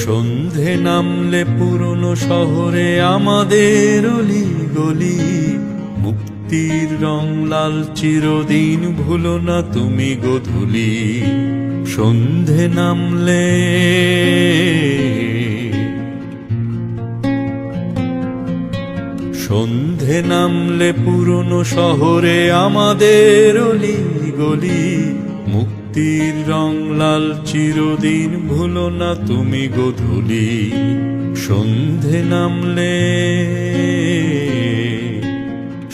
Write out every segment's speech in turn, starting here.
সন্ধে নামলে পুরনো শহরে আমাদের অলি গলি মুক্তির রং লাল চিরদিন ভুলো না তুমি গোধূলি সন্ধে নামলে সন্ধে নামলে পুরনো শহরে আমাদের অলি গলি। মুক্তির রং লাল চিরদিন ভুলো না তুমি গোধূলি সন্ধে নামলে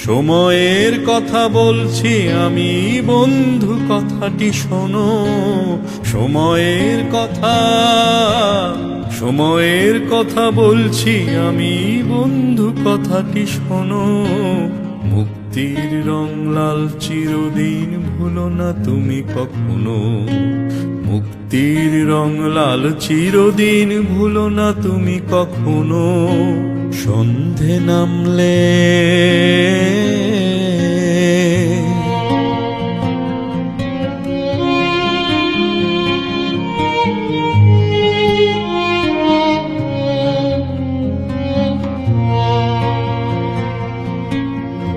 সময়ের কথা বলছি আমি, বন্ধু কথাটি শোনো। সময়ের কথা সময়ের কথা বলছি আমি, বন্ধু কথাটি শোনো। মুক্তির রং লাল চিরদিন ভুলো না তুমি কখনো। মুক্তির রং লাল চিরদিন ভুলো না তুমি কখনো। সন্ধে নামলে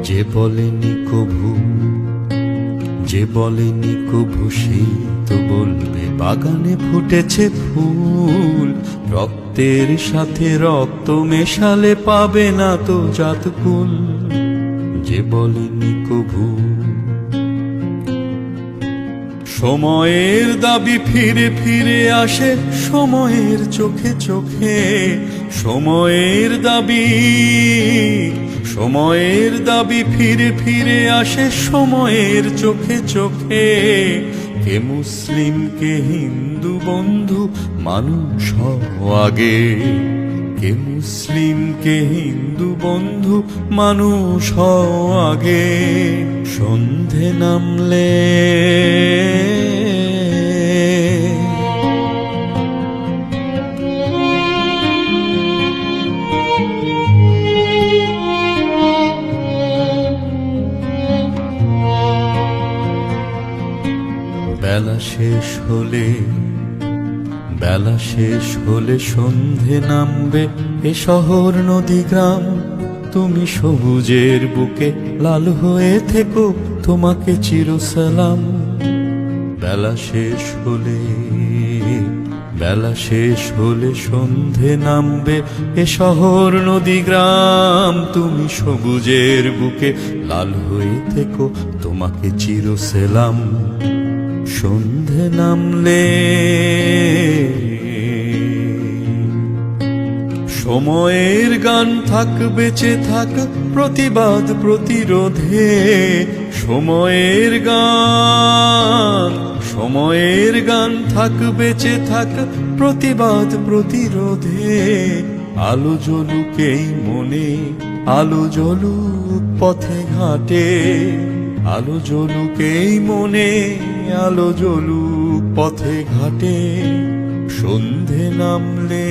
যে বলেনি কভু, যে বলেনি কভু সেই তো বলবে, বাগানে ফুটেছে ফুল, রক্তের সাথে রক্ত মেশালে পাবে না তো জাতকুল। যে বলেনি কভু, সময়ের দাবি ফিরে ফিরে আসে সময়ের চোখে চোখে, সময়ের দাবি সময়ের দাবি ফিরে ফিরে আসে, সময়ের চোখে চোখে। কে মুসলিম, কে হিন্দু বন্ধু, মানুষ আগে। কে মুসলিম, কে হিন্দু বন্ধু, মানুষ আগে। সন্ধে নামলে বেলা শেষ হলে, বেলা শেষ হলে সন্ধে নামবে এ শহর, নদী, গ্রাম। তুমি সবুজের বুকে লাল হয়ে থেকো, তোমাকে চিরসালাম। বেলা শেষ হলে, বেলা শেষ হলে সন্ধে নামবে এ শহর, নদী, গ্রাম। তুমি সবুজের বুকে লাল হয়ে থেকো, তোমাকে চিরসালাম। সন্ধে নামলে সময়ের গান থাক, বেঁচে থাক, প্রতিবাদ, প্রতিরোধে সময়ের গান সময়ের গান থাক, বেঁচে থাক, প্রতিবাদ, প্রতিরোধে আলো জ্বলুকেই মনে, আলো জ্বলুক পথে ঘাটে, আলো জ্বলুকেই মনে। আলো জলু পথে ঘাটে সন্ধে নামলে